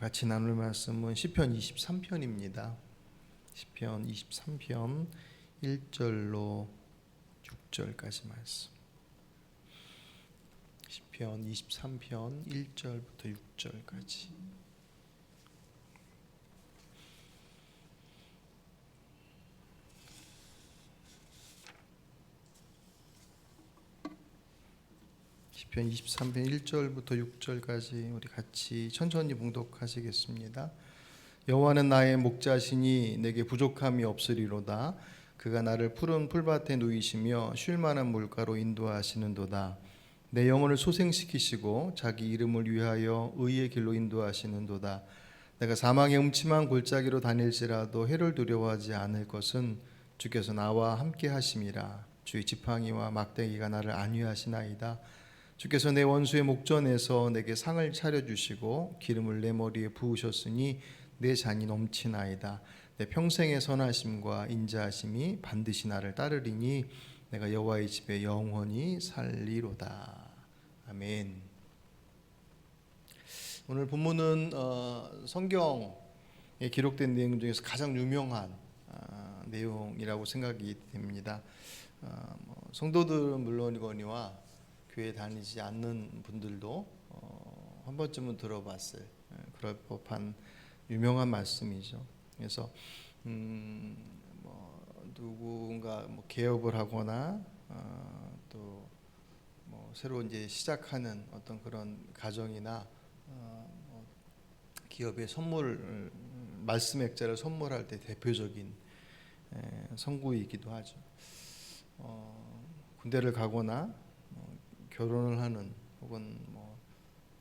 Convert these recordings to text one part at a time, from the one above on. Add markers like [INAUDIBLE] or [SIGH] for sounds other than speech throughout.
같이 나눌 말씀은 시편 23편입니다. 시편 23편 1절로 6절까지 말씀. 시편 23편 1절부터 6절까지. 시편 23편 1절부터 6절까지 우리 같이 천천히 봉독하시겠습니다. 여호와는 나의 목자시니 내게 부족함이 없으리로다. 그가 나를 푸른 풀밭에 누이시며 쉴 만한 물가로 인도하시는도다. 내 영혼을 소생시키시고 자기 이름을 위하여 의의 길로 인도하시는도다. 내가 사망의 음침한 골짜기로 다닐지라도 해를 두려워하지 않을 것은 주께서 나와 함께 하심이라. 주의 지팡이와 막대기가 나를 안위하시나이다. 주께서 내 원수의 목전에서 내게 상을 차려 주시고 기름을 내 머리에 부으셨으니 내 잔이 넘치나이다. 내 평생의 선하심과 인자하심이 반드시 나를 따르리니 내가 여호와의 집에 영원히 살리로다. 아멘. 오늘 본문은 어, 성경에 기록된 내용 중에서 가장 유명한 어, 내용이라고 생각이 됩니다. 어, 뭐 성도들은 물론이거니와 교회 다니지 않는 분들도 어, 한 번쯤은 들어봤을 예, 그럴 법한 유명한 말씀이죠. 그래서 음, 뭐 누군가 뭐 개업을 하거나 어, 또뭐 새로 이제 시작하는 어떤 그런 가정이나 어, 뭐 기업에 선물 말씀 액자를 선물할 때 대표적인 에, 성구이기도 하죠. 어, 군대를 가거나 뭐 결혼을 하는 혹은 뭐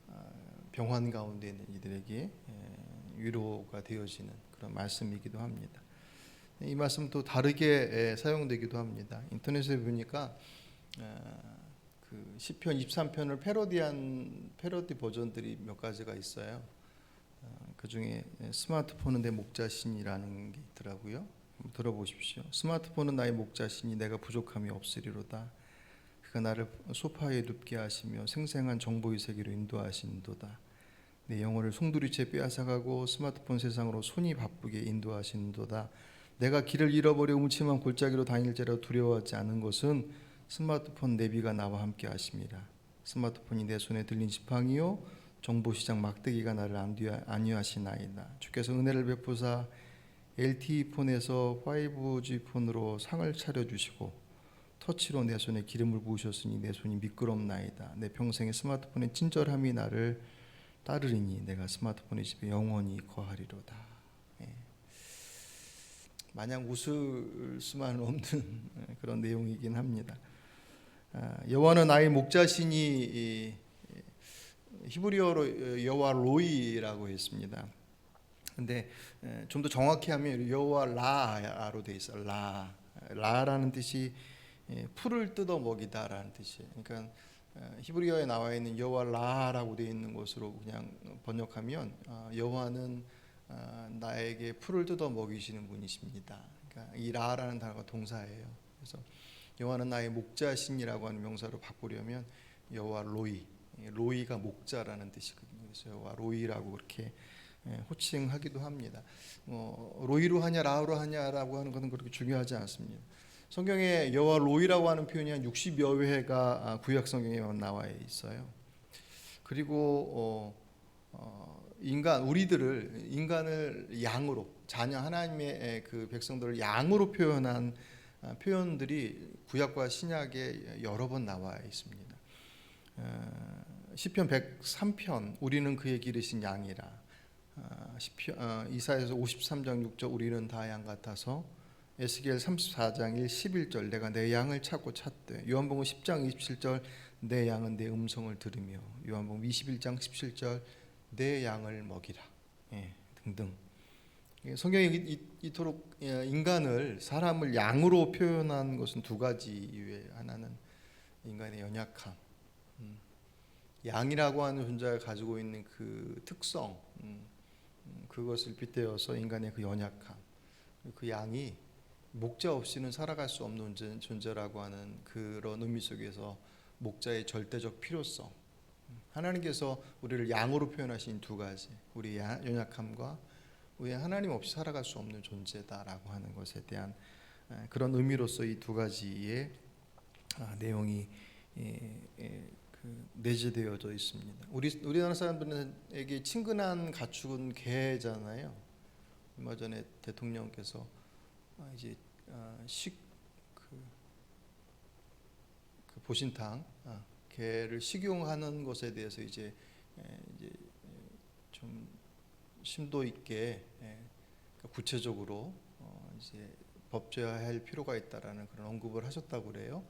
아, 병환 가운데 있는 이들에게 에, 위로가 되어지는 그런 말씀이기도 합니다. 이 말씀 또 다르게 에, 사용되기도 합니다. 인터넷에 보니까 아, 그 시편 23편을 패러디한 패러디 버전들이 몇 가지가 있어요. 어, 그 중에 스마트폰은 내 목자신이라는 게 있더라고요. 들어보십시오. 스마트폰은 나의 목자신이 내가 부족함이 없으리로다. 그가 나를 소파에 눕게 하시며 생생한 정보의 세계로 인도하신도다. 내 영혼을 송두리째 빼앗아가고 스마트폰 세상으로 손이 바쁘게 인도하신도다. 내가 길을 잃어버려 음침한 골짜기로 다닐지라도 두려워하지 않은 것은 스마트폰 내비가 나와 함께 하십니다. 스마트폰이 내 손에 들린 지팡이요 정보시장 막대기가 나를 안위하시나이다. 주께서 은혜를 베푸사 LTE 폰에서 5G 폰으로 상을 차려주시고 터치로 내 손에 기름을 부으셨으니 내 손이 미끄럽나이다. 내 평생의 스마트폰의 친절함이 나를 따르리니 내가 스마트폰의 집에 영원히 거하리로다. 예. 마냥 웃을 수만 없는 [LAUGHS] 그런 내용이긴 합니다. 아, 여호와는 나의 목자시니 히브리어로 여호와 로이라고 했습니다. 근데 좀 더 정확히 하면 여호와 라로 돼 있어. 라. 라라는 뜻이 풀을 뜯어 먹이다라는 뜻이에요. 그러니까 히브리어에 나와 있는 여호와 라라고 되어 있는 것으로 그냥 번역하면 어, 여호와는 어, 나에게 풀을 뜯어 먹이시는 분이십니다. 그러니까 이 라라는 단어가 동사예요. 그래서 여호와는 나의 목자신이라고 하는 명사로 바꾸려면 여호와 로이, 로이가 목자라는 뜻이거든요. 그래서 여호와 로이라고 그렇게 호칭하기도 합니다. 뭐 로이로 하냐 라로 하냐라고 하는 것은 그렇게 중요하지 않습니다. 성경에 여호와 로이라고 하는 표현이 한 60여 회가 구약 성경에 나와 있어요. 그리고 어, 어, 인간 우리들을 인간을 양으로 자녀 하나님의 그 백성들을 양으로 표현한 표현들이 구약과 신약에 여러 번 나와 있습니다. 어, 시편 103편 우리는 그의 기르신 양이라 시편 이사야서 53장 6절 우리는 다 양 같아서 에스겔 34장 1 11절 내가 내 양을 찾고 찾되 요한복음 10장 27절 내 양은 내 음성을 들으며 요한복음 21장 17절 내 양을 먹이라. 예, 등등. 성경이 이 토록 예, 인간을 사람을 양으로 표현한 것은 두 가지 이유에 하나는 인간의 연약함. 음, 양이라고 하는 존재가 가지고 있는 그 특성 음, 음, 그것을 빗대어서 인간의 그 연약함 그 양이 목자 없이는 살아갈 수 없는 존재라고 하는 그런 의미 속에서 목자의 절대적 필요성 하나님께서 우리를 양으로 표현하신 두 가지, 우리 야- 연약함과 우리 하나님 없이 살아갈 수 없는 존재다라고 하는 것에 대한 에, 그런 의미로서 이 두 가지의 아, 내용이 예, 예, 그 내재되어져 있습니다. 우리 우리나라 사람들에게 친근한 가축은 개잖아요. 얼마 전에 대통령께서 아, 이제 아, 식그 그 보신탕 아, 개를 식용하는 것에 대해서 이제 에, 이제 에, 좀 심도 있게 에, 그러니까 구체적으로 어, 이제 법제화할 필요가 있다라는 그런 언급을 하셨다고 그래요.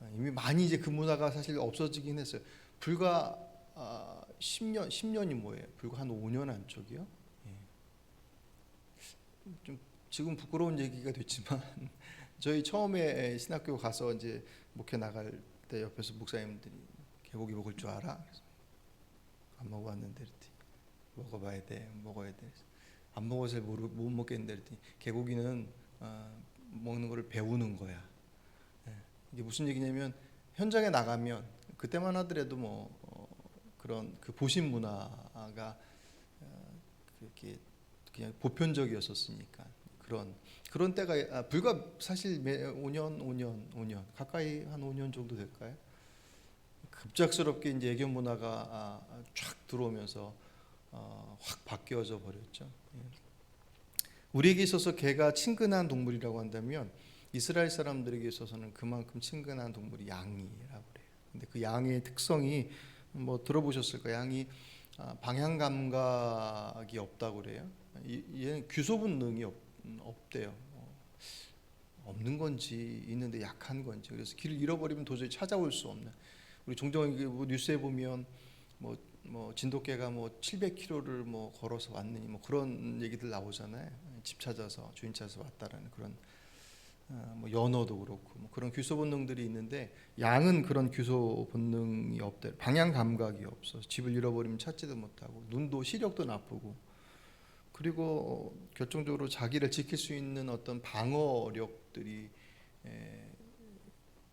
아, 이미 많이 이제 그 문화가 사실 없어지긴 했어요. 불과 아, 10년 10년이 뭐예요? 불과 한 5년 안쪽이요. 예. 좀 지금 부끄러운 얘기가 됐지만 [LAUGHS] 저희 처음에 신학교 가서 이제 목회 나갈 때 옆에서 목사님들이 개고기 먹을 줄 알아? 안 먹어봤는데 이랬더니 먹어봐야 돼, 먹어야 돼. 안 먹어서 모르, 못 먹겠는데 이랬더니 개고기는 어, 먹는 거를 배우는 거야. 예. 이게 무슨 얘기냐면 현장에 나가면 그때만 하더라도 뭐 어, 그런 그 보신 문화가 어, 그렇게 그냥 보편적이었었으니까 그런 그런 때가 아, 불과 사실 매 5년 5년 5년 가까이 한 5년 정도 될까요? 급작스럽게 이제 애견 문화가 아, 쫙 들어오면서 어, 확 바뀌어져 버렸죠. 예. 우리에게 있어서 개가 친근한 동물이라고 한다면 이스라엘 사람들에게 있어서는 그만큼 친근한 동물이 양이라고 그래요. 근데 그 양의 특성이 뭐 들어보셨을 거예요. 양이 아, 방향 감각이 없다고 그래요. 이- 얘는 규소 본능이 없, 없대요. 어, 없는 건지 있는데 약한 건지 그래서 길을 잃어버리면 도저히 찾아올 수 없는. 우리 종종 뭐 뉴스에 보면 뭐, 뭐 진돗개가 뭐 700km를 뭐 걸어서 왔느니 뭐 그런 얘기들 나오잖아요. 집 찾아서 주인 찾아서 왔다라는 그런 어, 뭐 연어도 그렇고 뭐 그런 규소 본능들이 있는데 양은 그런 규소 본능이 없대. 방향 감각이 없어. 집을 잃어버리면 찾지도 못하고 눈도 시력도 나쁘고 그리고 어, 결정적으로 자기를 지킬 수 있는 어떤 방어력들이 에,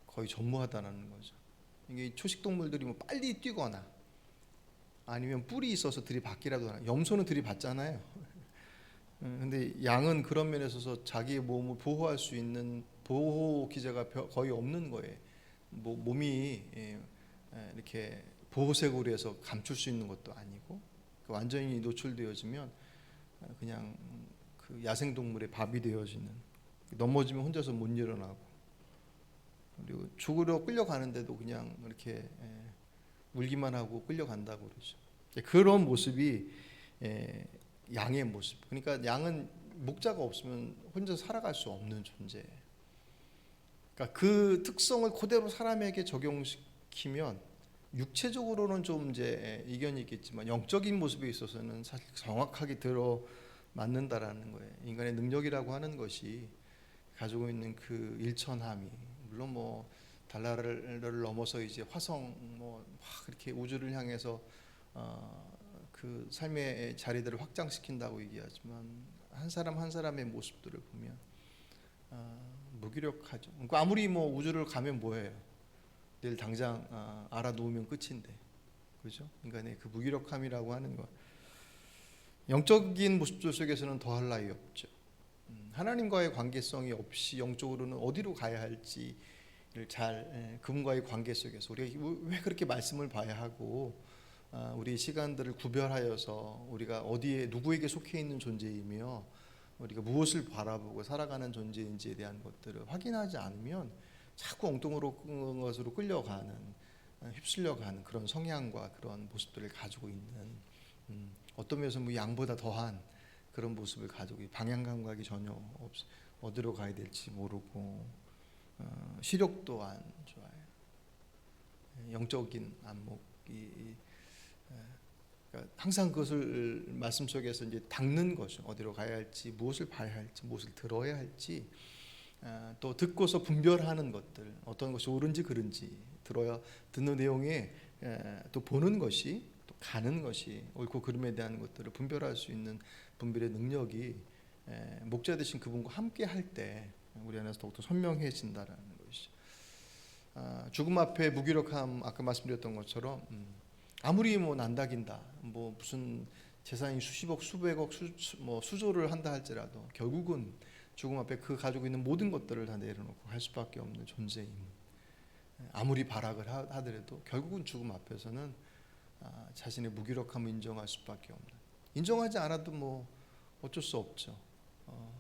거의 전무하다는 거죠. 이게 초식 동물들이 뭐 빨리 뛰거나 아니면 뿔이 있어서 들이받기라도 하나. 염소는 들이받잖아요. 음, 근데 양은 그런 면에 있어서 자기의 몸을 보호할 수 있는 보호 기제가 벼- 거의 없는 거예요. 뭐 몸이 예, 예, 이렇게 보호색으로 해서 감출 수 있는 것도 아니고 그 완전히 노출되어지면 어, 그냥 그 야생 동물의 밥이 되어지는 넘어지면 혼자서 못 일어나고 그리고 죽으러 끌려가는데도 그냥 이렇게 예, 울기만 하고 끌려간다고 그러죠. 예, 그런 모습이 예, 양의 모습. 그러니까 양은 목자가 없으면 혼자 살아갈 수 없는 존재. 그러니까 그 특성을 그대로 사람에게 적용시키면 육체적으로는 좀 이제 이견이 있겠지만 영적인 모습에 있어서는 사실 정확하게 들어 맞는다라는 거예요. 인간의 능력이라고 하는 것이 가지고 있는 그 일천함이 물론 뭐 달나라를 넘어서 이제 화성 뭐막 이렇게 우주를 향해서 어, 그 삶의 자리들을 확장시킨다고 얘기하지만 한 사람 한 사람의 모습들을 보면 어, 무기력하죠. 그러니까 아무리 뭐 우주를 가면 뭐해요? 내일 당장 어, 알아놓으면 끝인데, 그렇죠? 인간의 그 무기력함이라고 하는 것, 영적인 모습들 속에서는 더할 나위 없죠. 음, 하나님과의 관계성이 없이 영적으로는 어디로 가야 할지를 잘 예, 그분과의 관계 속에서 우리가 왜 그렇게 말씀을 봐야 하고 아, 우리 시간들을 구별하여서 우리가 어디에 누구에게 속해 있는 존재이며 우리가 무엇을 바라보고 살아가는 존재인지에 대한 것들을 확인하지 않으면 자꾸 엉뚱으로 끄는 것으로 끌려가는 아, 휩쓸려가는 그런 성향과 그런 모습들을 가지고 있는 음, 어떤 면에서 뭐 양보다 더한 그런 모습을 가지고 이 방향 감각이 전혀 없 어디로 가야 될지 모르고 어, 시력도 안 좋아요. 예, 영적인 안목이 그러니까 항상 그것을 말씀 속에서 이제 닦는 거죠. 어디로 가야 할지, 무엇을 봐야 할지, 무엇을 들어야 할지, 아, 또 듣고서 분별하는 것들, 어떤 것이 옳은지 그른지 들어야 듣는 내용에 에, 또 보는 것이 또 가는 것이 옳고 그름에 대한 것들을 분별할 수 있는 분별의 능력이 에, 목자 되신 그분과 함께 할 때 우리 안에서 더욱더 선명해진다라는 것이죠. 아, 죽음 앞에 무기력함 아까 말씀드렸던 것처럼. 음, 아무리 뭐 난다긴다, 뭐 무슨 재산이 수십억, 수백억, 수, 수- 뭐 수조를 한다 할지라도 결국은 죽음 앞에 그 가지고 있는 모든 것들을 다 내려놓고 갈 수밖에 없는 존재임. 아무리 발악을 하- 하더라도 결국은 죽음 앞에서는 아, 자신의 무기력함을 인정할 수밖에 없는. 인정하지 않아도 뭐 어쩔 수 없죠. 어,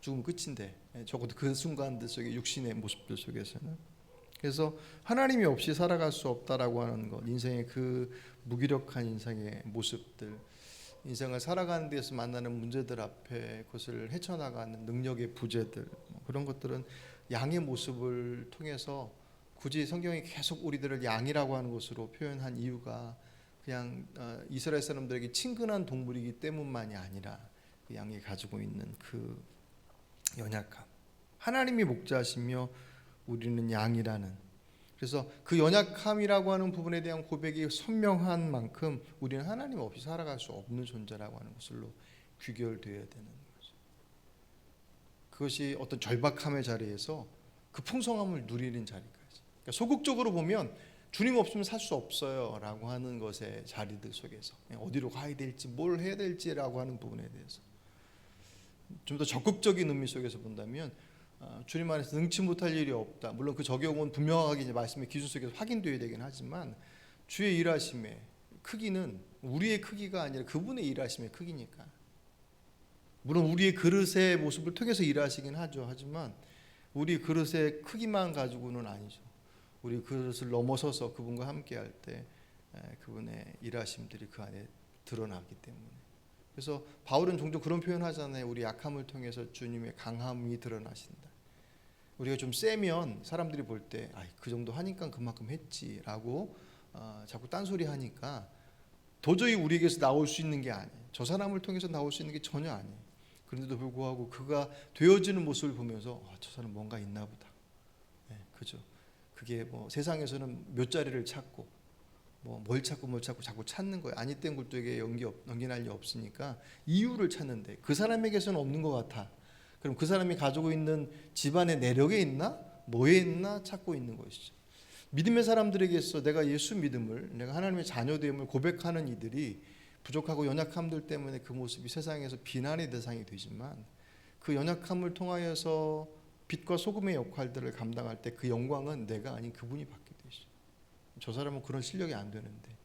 죽음 끝인데 예, 적어도 그 순간들 속에 육신의 모습들 속에서는 그래서 하나님이 없이 살아갈 수 없다라고 하는 것 인생의 그 무기력한 인생의 모습들 인생을 살아가는 데서 만나는 문제들 앞에 그것을 헤쳐나가는 능력의 부재들 뭐 그런 것들은 양의 모습을 통해서 굳이 성경이 계속 우리들을 양이라고 하는 것으로 표현한 이유가 그냥 어, 이스라엘 사람들에게 친근한 동물이기 때문만이 아니라 그 양이 가지고 있는 그 연약함. 하나님이 목자시며 우리는 양이라는 그래서 그 연약함이라고 하는 부분에 대한 고백이 선명한 만큼 우리는 하나님 없이 살아갈 수 없는 존재라고 하는 것으로 귀결되어야 되는 거죠. 그것이 어떤 절박함의 자리에서 그 풍성함을 누리는 자리까지. 그러니까 소극적으로 보면 주님 없으면 살 수 없어요라고 하는 것의 자리들 속에서 어디로 가야 될지 뭘 해야 될지라고 하는 부분에 대해서 좀 더 적극적인 의미 속에서 본다면 어, 주님 안에서 능치 못할 일이 없다. 물론 그 적용은 분명하게 이제 말씀의 기준 속에서 확인되어야 되긴 하지만 주의 일하심의 크기는 우리의 크기가 아니라 그분의 일하심의 크기니까. 물론 우리의 그릇의 모습을 통해서 일하시긴 하죠. 하지만 우리 그릇의 크기만 가지고는 아니죠. 우리 그릇을 넘어서서 그분과 함께할 때 에, 그분의 일하심들이 그 안에 드러나기 때문에. 그래서 바울은 종종 그런 표현하잖아요. 우리 약함을 통해서 주님의 강함이 드러나신다. 우리가 좀 세면 사람들이 볼 때, 아, 그 정도 하니까 그만큼 했지라고 어, 자꾸 딴소리 하니까 도저히 우리에게서 나올 수 있는 게 아니에요. 저 사람을 통해서 나올 수 있는 게 전혀 아니에요. 그런데도 불구하고 그가 되어지는 모습을 보면서 아, 저 사람 뭔가 있나 보다. 네, 그죠. 그게 뭐 세상에서는 몇 자리를 찾고 뭐 뭘 찾고 뭘 찾고 자꾸 찾는 거예요. 아니 땐 굴뚝에 연기 없, 연기 날 리 없으니까 이유를 찾는데 그 사람에게서는 없는 것 같아. 그럼 그 사람이 가지고 있는 집안의 내력에 있나 뭐에 있나 찾고 있는 것이죠. 믿음의 사람들에게서 내가 예수 믿음을 내가 하나님의 자녀됨을 고백하는 이들이 부족하고 연약함들 때문에 그 모습이 세상에서 비난의 대상이 되지만 그 연약함을 통하여서 빛과 소금의 역할들을 감당할 때 그 영광은 내가 아닌 그분이 받게 되시죠. 저 사람은 그런 실력이 안 되는데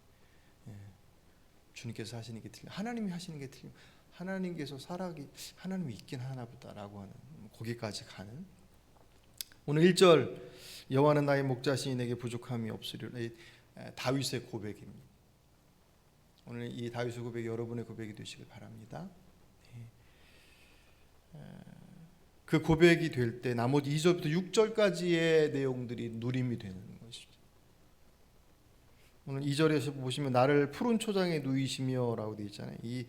예. 주님께서 하시는 게 틀려 하나님이 하시는 게 틀려 하나님께서 살아기 하나님이 있긴 하나 보다라고 하는 거기까지 가는 오늘 1절 여호와는 나의 목자시니 내게 부족함이 없으리라 다윗의 고백입니다. 오늘 이 다윗의 고백이 여러분의 고백이 되시길 바랍니다. 예. 에, 그 고백이 될 때 나머지 2절부터 6절까지의 내용들이 누림이 되는. 오늘 2절에서 보시면 나를 푸른 초장에 누이시며라고 되어 있잖아요. 이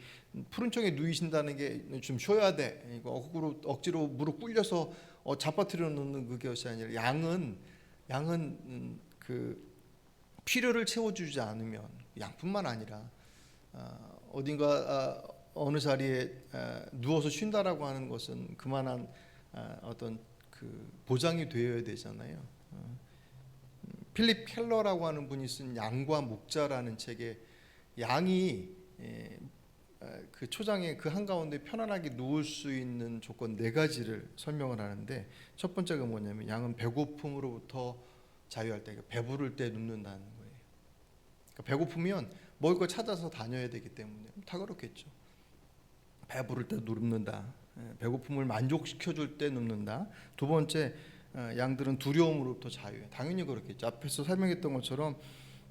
푸른 초장에 누이신다는 게 좀 쉬어야 돼. 이거 억지로 억지로 무릎 꿇려서 어, 잡아뜨려 놓는 그것이 아니라 양은 양은 음, 그 필요를 채워주지 않으면 양뿐만 아니라 어, 어딘가 아, 어느 자리에 아, 누워서 쉰다라고 하는 것은 그만한 아, 어떤 그 보장이 되어야 되잖아요. 어, 음, 필립 켈러라고 하는 분이 쓴 양과 목자라는 책에 양이 에, 아, 그 초장에 그 한가운데 편안하게 누울 수 있는 조건 네 가지를 설명을 하는데 첫 번째가 뭐냐면 양은 배고픔으로부터 자유할 때, 그러니까 배부를 때 눕는다는 거예요. 그러니까 배고프면 먹을 걸 찾아서 다녀야 되기 때문에 다 그렇겠죠. 배부를 때 눕는다. 예, 배고픔을 만족시켜 줄 때 눕는다. 두 번째 어, 양들은 두려움으로부터 자유해. 당연히 그렇겠죠. 앞에서 설명했던 것처럼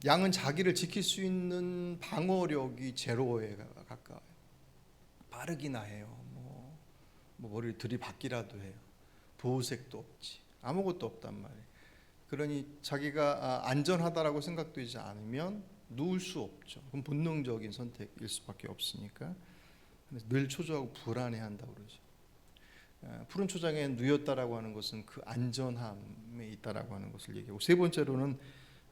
양은 자기를 지킬 수 있는 방어력이 제로에 가- 가까워요. 빠르기나 해요. 뭐, 뭐 머리를 들이받기라도 해요. 보호색도 없지. 아무것도 없단 말이에요. 그러니 자기가 아, 안전하다라고 생각되지 않으면 누울 수 없죠. 그럼 본능적인 선택일 수밖에 없으니까. 늘 초조하고 불안해한다고 그러죠. 아, 푸른 초장에 누였다라고 하는 것은 그 안전함에 있다라고 하는 것을 얘기하고 세 번째로는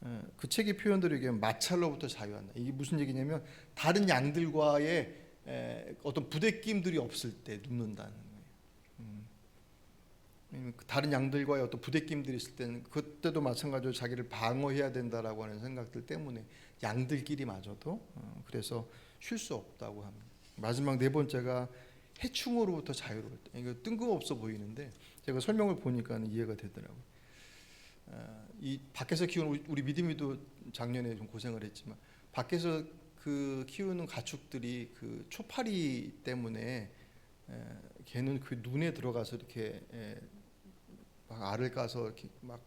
어, 그 책의 표현대로 얘기하면 마찰로부터 자유한다. 이게 무슨 얘기냐면 다른 양들과의 에, 어떤 부대낌들이 없을 때 눕는다는 거예요. 음. 그 다른 양들과의 어떤 부대낌들이 있을 때는 그때도 마찬가지로 자기를 방어해야 된다라고 하는 생각들 때문에 양들끼리마저도 어, 그래서 쉴 수 없다고 합니다. 마지막 네 번째가 해충으로부터 자유로울 때. 이거 뜬금없어 보이는데 제가 설명을 보니까 이해가 되더라고요. 어, 이 밖에서 키우는 우리- 믿음이도 작년에 좀 고생을 했지만 밖에서 그 키우는 가축들이 그 초파리 때문에 에, 걔는 그 눈에 들어가서 이렇게 에, 막 알을 까서 이렇게 막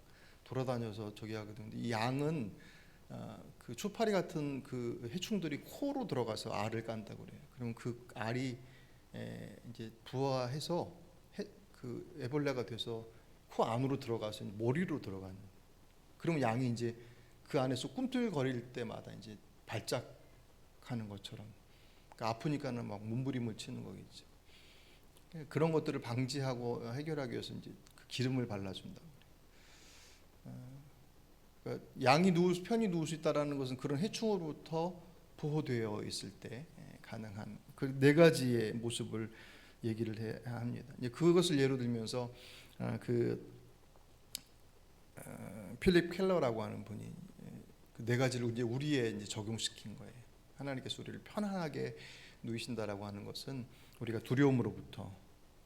돌아다녀서 저기 하거든요. 양은 어, 그 초파리 같은 그 해충들이 코로 들어가서 알을 깐다고 그래요. 그럼 그 알이 에, 이제 부화해서 해, 그 애벌레가 돼서 코 안으로 들어가서 머리로 들어가는. 그러면 양이 이제 그 안에서 꿈틀거릴 때마다 이제 발작하는 것처럼 그러니까 아프니까는 막 몸부림을 치는 거겠죠. 그런 것들을 방지하고 해결하기 위해서 이제 그 기름을 발라준다. 그러니까 양이 누울 수- 편히 누울 수 있다라는 것은 그런 해충으로부터 보호되어 있을 때 예, 가능한 그 네 가지의 모습을 얘기를 해야 합니다. 그것을 예로 들면서 아, 그 어, 필립 켈러라고 하는 분이 그 네 가지를 이제 우리에 이제 적용시킨 거예요. 하나님께서 우리를 편안하게 누이신다라고 하는 것은 우리가 두려움으로부터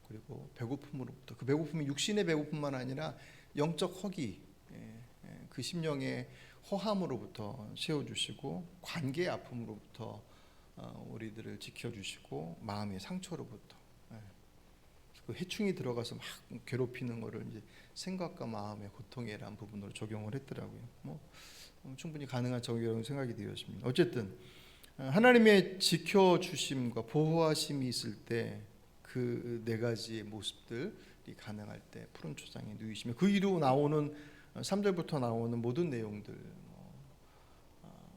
그리고 배고픔으로부터 그 배고픔이 육신의 배고픔만 아니라 영적 허기 예, 예, 그 심령의 허함으로부터 채워주시고 관계의 아픔으로부터 어, 우리들을 지켜주시고 마음의 상처로부터 예. 그 해충이 들어가서 막 괴롭히는 거를 이제 생각과 마음의 고통이라는 부분으로 적용을 했더라고요. 뭐 어, 충분히 가능한 적용이라고 생각이 되었습니다. 어쨌든 어, 하나님의 지켜 주심과 보호하심이 있을 때 그 네 가지의 모습들이 가능할 때 푸른 초장에 누이시며 그 이후 나오는 3절부터 나오는 모든 내용들 뭐, 어,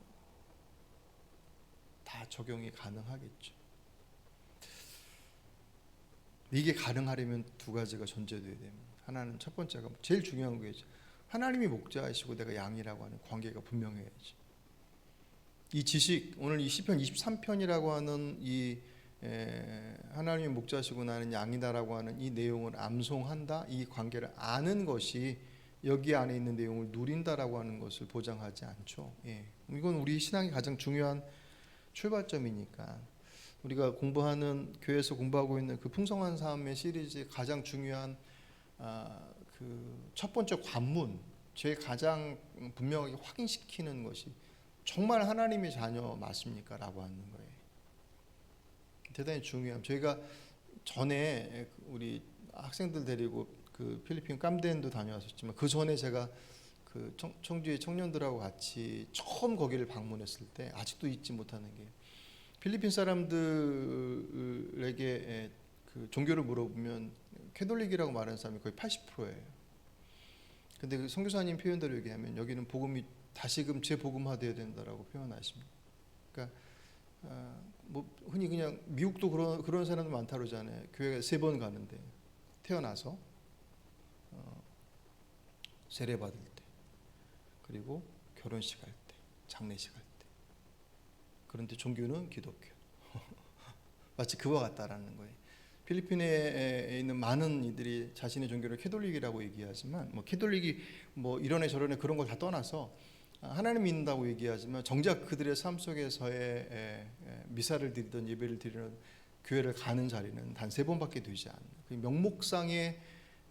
다 적용이 가능하겠죠. 이게 가능하려면 두 가지가 전제돼야 됩니다. 하나는 첫 번째가 제일 중요한 거겠죠. 하나님이 목자이시고 내가 양이라고 하는 관계가 분명해야지. 이 지식 오늘 이 시편 23편이라고 하는 이 에, 하나님이 목자시고 나는 양이다라고 하는 이 내용을 암송한다. 이 관계를 아는 것이 여기 안에 있는 내용을 누린다라고 하는 것을 보장하지 않죠. 예. 이건 우리 신앙의 가장 중요한 출발점이니까 우리가 공부하는 교회에서 공부하고 있는 그 풍성한 삶의 시리즈의 가장 중요한 아, 그첫 번째 관문 제일 가장 분명하게 확인시키는 것이 정말 하나님의 자녀 맞습니까?라고 하는 거예요. 대단히 중요함. 저희가 전에 우리 학생들 데리고 그 필리핀 깜덴도 다녀왔었지만 그 전에 제가 그 청, 청주의 청년들하고 같이 처음 거기를 방문했을 때 아직도 잊지 못하는 게 필리핀 사람들에게 그 종교를 물어보면 캐톨릭이라고 말하는 사람이 거의 80%예요. 근데 그 선교사님 표현대로 얘기하면 여기는 복음이 다시금 재복음화되어야 된다라고 표현하십니다. 그러니까 어, 뭐 흔히 그냥 미국도 그런 그런 사람들 많다 그러잖아요. 교회 세번 가는데 태어나서 어, 세례 받을 때 그리고 결혼식 할 때, 장례식 할 때. 그런데 종교는 기독교. [LAUGHS] 마치 그와 같다라는 거예요. 필리핀에 있는 많은 이들이 자신의 종교를 캐톨릭이라고 얘기하지만 뭐 캐톨릭이 뭐 이런애 저런애 그런 걸 다 떠나서 하나님 믿는다고 얘기하지만 정작 그들의 삶 속에서의 미사를 드리던 예배를 드리는 교회를 가는 자리는 단 세 번밖에 되지 않는 그 명목상의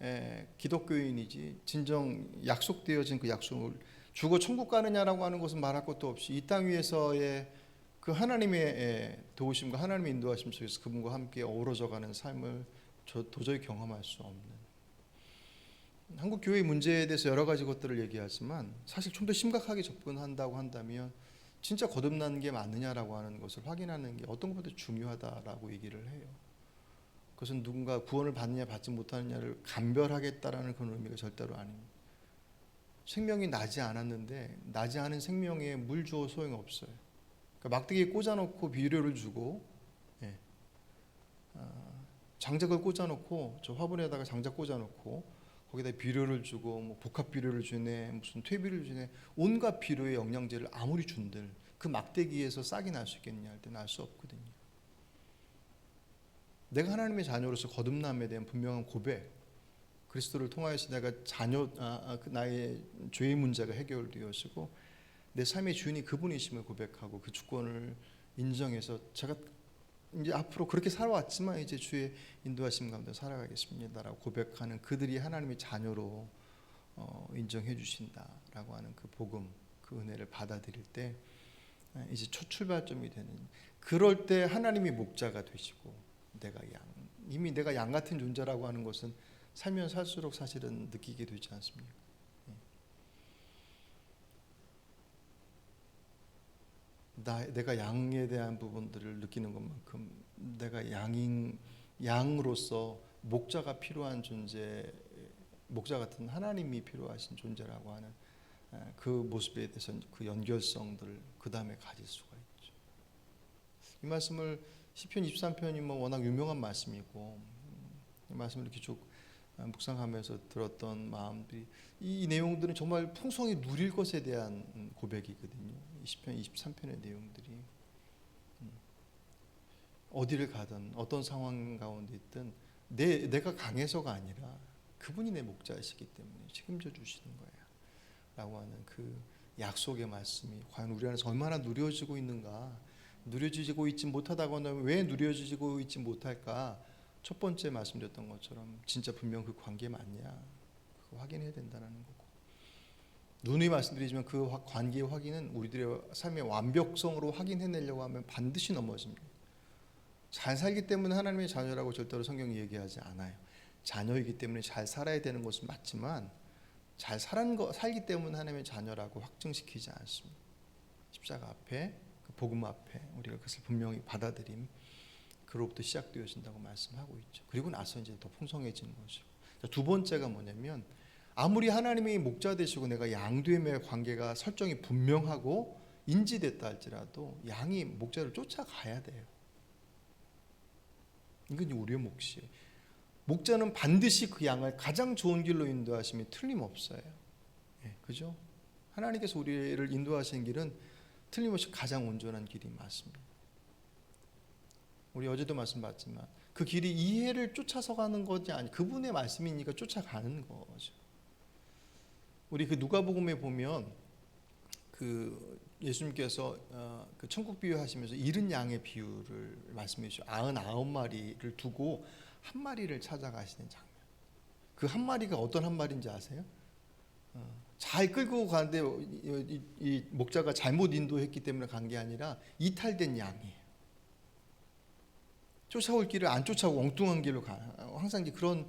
에, 기독교인이지 진정 약속되어진 그 약속을 죽어 천국 가느냐라고 하는 것은 말할 것도 없이 이 땅 위에서의 그 하나님의 도우심과 하나님의 인도하심 속에서 그분과 함께 어우러져 가는 삶을 저 도저히 경험할 수 없는 한국 교회 문제에 대해서 여러 가지 것들을 얘기하지만 사실 좀 더 심각하게 접근한다고 한다면 진짜 거듭나는 게 맞느냐라고 하는 것을 확인하는 게 어떤 것보다 중요하다라고 얘기를 해요. 그것은 누군가 구원을 받느냐 받지 못하느냐를 감별하겠다라는 그런 의미가 절대로 아닙니다. 생명이 나지 않았는데 나지 않은 생명에 물 주어 소용 없어요. 그러니까 막대기에 꽂아놓고 비료를 주고 예. 어, 장작을 꽂아놓고 저 화분에다가 장작 꽂아놓고 거기다 비료를 주고 뭐 복합 비료를 주네 무슨 퇴비를 주네 온갖 비료의 영양제를 아무리 준들 그 막대기에서 싹이 날 수 있겠냐 할 때 날 수 없거든요. 내가 하나님의 자녀로서 거듭남에 대한 분명한 고백 그리스도를 통하여서 내가 자녀 아, 아, 그 나의 죄의 문제가 해결되었고 내 삶의 주인이 그분이심을 고백하고 그 주권을 인정해서 제가 이제 앞으로 그렇게 살아왔지만 이제 주의 인도하심 가운데 살아가겠습니다라고 고백하는 그들이 하나님의 자녀로 어, 인정해 주신다라고 하는 그 복음, 그 은혜를 받아들일 때 아, 이제 첫 출발점이 되는 그럴 때 하나님이 목자가 되시고 내가 양 이미 내가 양 같은 존재라고 하는 것은 살면 살수록 사실은 느끼게 되지 않습니까? 예. 나 내가 양에 대한 부분들을 느끼는 것만큼 내가 양인 양으로서 목자가 필요한 존재, 목자 같은 하나님이 필요하신 존재라고 하는 에, 그 모습에 대해서 그 연결성들을 그 다음에 가질 수가 있죠. 이 말씀을 시편 23편이 뭐 워낙 유명한 말씀이고 음, 이 말씀을 이렇게 쭉 어, 묵상하면서 들었던 마음들이 이, 이 내용들은 정말 풍성히 누릴 것에 대한 음, 고백이거든요. 20편, 23편의 내용들이 음. 어디를 가든 어떤 상황 가운데 있든 내 내가 강해서가 아니라 그분이 내 목자이시기 때문에 책임져 주시는 거야라고 하는 그 약속의 말씀이 과연 우리 안에서 얼마나 누려지고 있는가 누려지고 있지 못하다거나 왜 누려지고 있지 못할까 첫 번째 말씀드렸던 것처럼 진짜 분명 그 관계 맞냐 그거 확인해야 된다는 거고 누누이 말씀드리지만 그 화- 관계의 확인은 우리들의 삶의 완벽성으로 확인해내려고 하면 반드시 넘어집니다. 잘 살기 때문에 하나님의 자녀라고 절대로 성경이 얘기하지 않아요. 자녀이기 때문에 잘 살아야 되는 것은 맞지만 잘 살은 거 살기 때문에 하나님의 자녀라고 확증시키지 않습니다. 십자가 앞에 그 복음 앞에 우리가 그것을 분명히 받아들임 그로부터 시작되어진다고 말씀하고 있죠. 그리고 나서 이제 더 풍성해지는 거죠. 자, 두 번째가 뭐냐면 아무리 하나님이 목자 되시고 내가 양됨의 관계가 설정이 분명하고 인지됐다 할지라도 양이 목자를 쫓아가야 돼요. 이건 우리의 몫이에요. 목자는 반드시 그 양을 가장 좋은 길로 인도하심이 틀림없어요. 예, 그죠? 하나님께서 우리를 인도하시는 길은 틀림없이 가장 온전한 길이 맞습니다. 우리 어제도 말씀 받지만 그 길이 이해를 쫓아서 가는 것이 아니 그분의 말씀이니까 쫓아가는 거죠. 우리 그 누가복음에 보면 그 예수님께서 어, 그 천국 비유하시면서 잃은 양의 비유를 말씀해 주시죠. 아흔아홉 마리를 두고 한 마리를 찾아가시는 장면. 그 한 마리가 어떤 한 마리인지 아세요? 어, 잘 끌고 가는데 이 목자가 잘못 인도했기 때문에 간 게 아니라 이탈된 양이에요. 쫓아올 길을 안 쫓아오고 엉뚱한 길로 가. 항상 이제 그런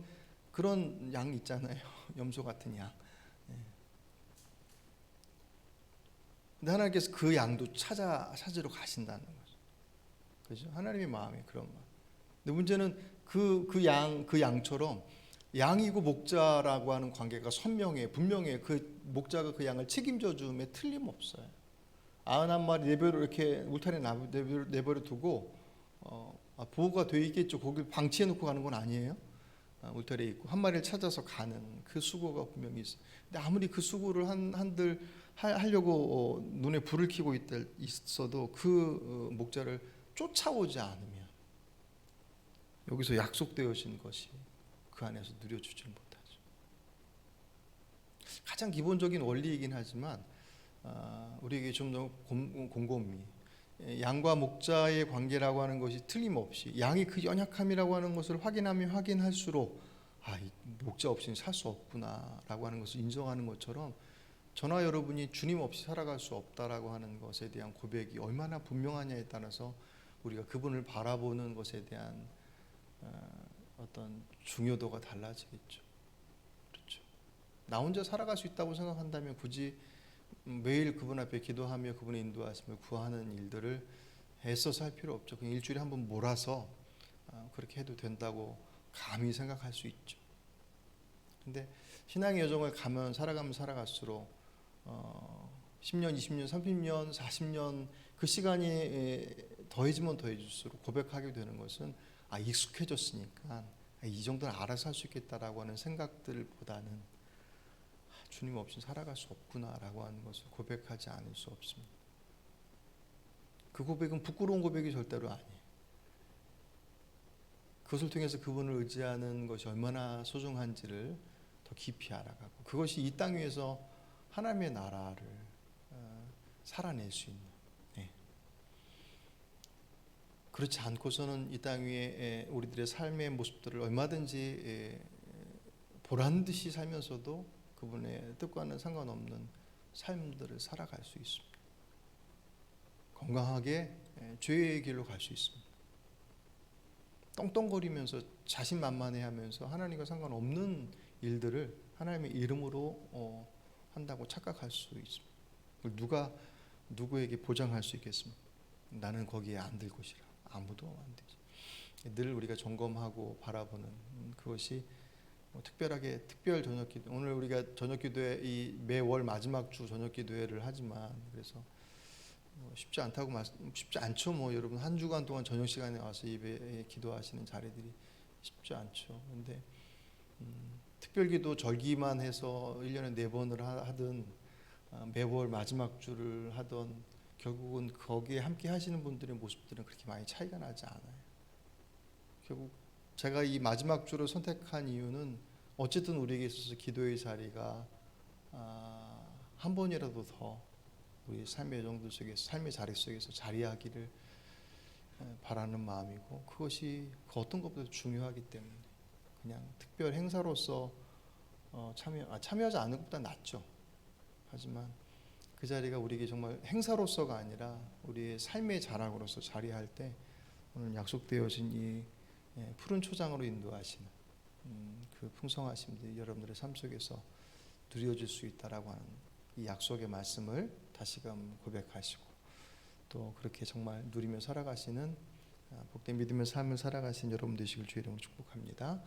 그런 양 있잖아요. [LAUGHS] 염소 같은 양. 예. 근데 하나님께서 그 양도 찾아 찾으러 가신다는 거죠. 그죠? 하나님의 마음이 그런 마. 근데 문제는 그 그 양 그 양처럼 양이고 목자라고 하는 관계가 선명해 분명해 그 목자가 그 양을 책임져 줌에 틀림없어요. 아흔 한 마리 내버려 이렇게 울타리 내버려, 두고 어, 아, 보호가 돼 있겠죠. 거기 방치해 놓고 가는 건 아니에요. 아, 울타리에 있고 한 마리를 찾아서 가는 그 수고가 분명히 있어. 근데 아무리 그 수고를 한 한들 하, 하려고 어, 눈에 불을 켜고 있, 있어도 그 어, 목자를 쫓아오지 않으면 여기서 약속되어진 것이 그 안에서 누려주질 못하죠. 가장 기본적인 원리이긴 하지만 아, 우리에게 좀 더 곰곰이 예, 양과 목자의 관계라고 하는 것이 틀림없이 양이 그 연약함이라고 하는 것을 확인하면 확인할수록 아, 이 목자 없이는 살 수 없구나라고 하는 것을 인정하는 것처럼 저나 여러분이 주님 없이 살아갈 수 없다라고 하는 것에 대한 고백이 얼마나 분명하냐에 따라서 우리가 그분을 바라보는 것에 대한 어, 어떤 중요도가 달라지겠죠. 그렇죠. 나 혼자 살아갈 수 있다고 생각한다면 굳이 매일 그분 앞에 기도하며 그분의 인도하심을 구하는 일들을 애써서 할 필요 없죠. 그냥 일주일에 한 번 몰아서 어, 그렇게 해도 된다고 감히 생각할 수 있죠. 근데 신앙의 여정을 가면 살아가면 살아갈수록 어, 10년, 20년, 30년, 40년 그 시간이 에, 더해지면 더해질수록 고백하게 되는 것은 아 익숙해졌으니까 아, 이 정도는 알아서 할 수 있겠다라고 하는 생각들보다는 아, 주님 없이 살아갈 수 없구나라고 하는 것을 고백하지 않을 수 없습니다. 그 고백은 부끄러운 고백이 절대로 아니에요. 그것을 통해서 그분을 의지하는 것이 얼마나 소중한지를 더 깊이 알아가고 그것이 이 땅 위에서 하나님의 나라를 어, 살아낼 수 있는. 예. 그렇지 않고서는 이 땅 위에 에, 우리들의 삶의 모습들을 얼마든지 에, 보란 듯이 살면서도 그분의 뜻과는 상관없는 삶들을 살아갈 수 있습니다. 건강하게 에, 죄의 길로 갈 수 있습니다. 똥똥거리면서 자신만만해하면서 하나님과 상관없는 일들을 하나님의 이름으로 어, 한다고 착각할 수 있습니다. 누가 누구에게 보장할 수 있겠습니까? 나는 거기에 안 들 것이라 아무도 안 되지. 늘 우리가 점검하고 바라보는 음, 그것이 뭐 특별하게 특별 저녁 기도. 오늘 우리가 저녁 기도회 이 매월 마지막 주 저녁 기도회를 하지만 그래서 뭐 쉽지 않다고 말 쉽지 않죠. 뭐 여러분 한 주간 동안 저녁 시간에 와서 예배 기도하시는 자리들이 쉽지 않죠. 근데 음, 특별 기도 절기만 해서 1년에 네 번을 하- 하든 아, 매월 마지막 주를 하던 결국은 거기에 함께 하시는 분들의 모습들은 그렇게 많이 차이가 나지 않아요. 결국 제가 이 마지막 주를 선택한 이유는 어쨌든 우리에게 있어서 기도의 자리가 아, 한 번이라도 더 우리 삶의 정도 속에서 삶의 자리 속에서 자리하기를 에, 바라는 마음이고 그것이 그 어떤 것보다 중요하기 때문에 그냥 특별 행사로서 어, 참여 아, 참여하지 않는 것보다 낫죠. 하지만 그 자리가 우리에게 정말 행사로서가 아니라 우리의 삶의 자락으로서 자리할 때 오늘 약속되어진 이 예, 푸른 초장으로 인도하시는 음, 그 풍성하심들이 여러분들의 삶 속에서 누려질 수 있다라고 하는 이 약속의 말씀을 다시금 고백하시고 또 그렇게 정말 누리며 살아가시는 아, 복된 믿음의 삶을 살아가신 여러분 되시길 주의 이름으로 축복합니다.